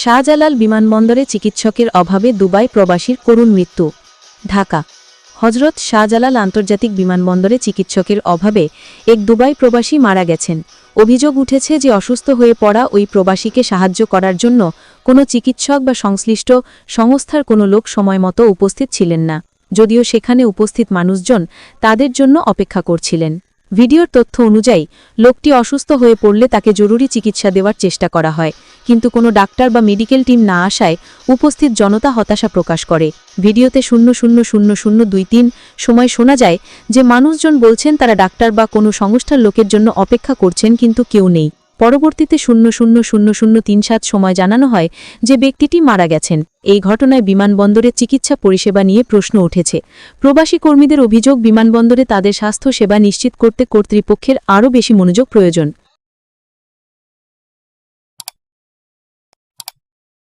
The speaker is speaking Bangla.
শাহজালাল বিমানবন্দরে চিকিৎসকের অভাবে দুবাই প্রবাসীর করুণ মৃত্যু। ঢাকা। হজরত শাহজালাল আন্তর্জাতিক বিমানবন্দরে চিকিৎসকের অভাবে এক দুবাই প্রবাসী মারা গেছেন। অভিযোগ উঠেছে যে অসুস্থ হয়ে পড়া ওই প্রবাসীকে সাহায্য করার জন্য কোনো চিকিৎসক বা সংশ্লিষ্ট সংস্থার কোনো লোক সময়মতো উপস্থিত ছিলেন না, যদিও সেখানে উপস্থিত মানুষজন তাদের জন্য অপেক্ষা করছিলেন। ভিডিওর তথ্য অনুযায়ী, লোকটি অসুস্থ হয়ে পড়লে তাকে জরুরি চিকিৎসা দেওয়ার চেষ্টা করা হয়। কিন্তু কোনো ডাক্তার বা মেডিকেল টিম না আসায় উপস্থিত জনতা হতাশা প্রকাশ করে। ভিডিওতে শূন্য শূন্য শূন্য শূন্য দুই তিন সময় শোনা যায় যে, মানুষজন বলছেন তারা ডাক্তার বা কোনো সংস্থার লোকের জন্য অপেক্ষা করছেন কিন্তু কেউ নেই। পরবর্তীতে শূন্য শূন্য শূন্য শূন্য তিন সাত সময় জানানো হয় যে ব্যক্তিটি মারা গেছেন। এই ঘটনায় বিমানবন্দরের চিকিৎসা পরিষেবা নিয়ে প্রশ্ন উঠেছে। প্রবাসী কর্মীদের অভিযোগ, বিমানবন্দরে তাদের স্বাস্থ্য সেবা নিশ্চিত করতে কর্তৃপক্ষের আরও বেশি মনোযোগ প্রয়োজন।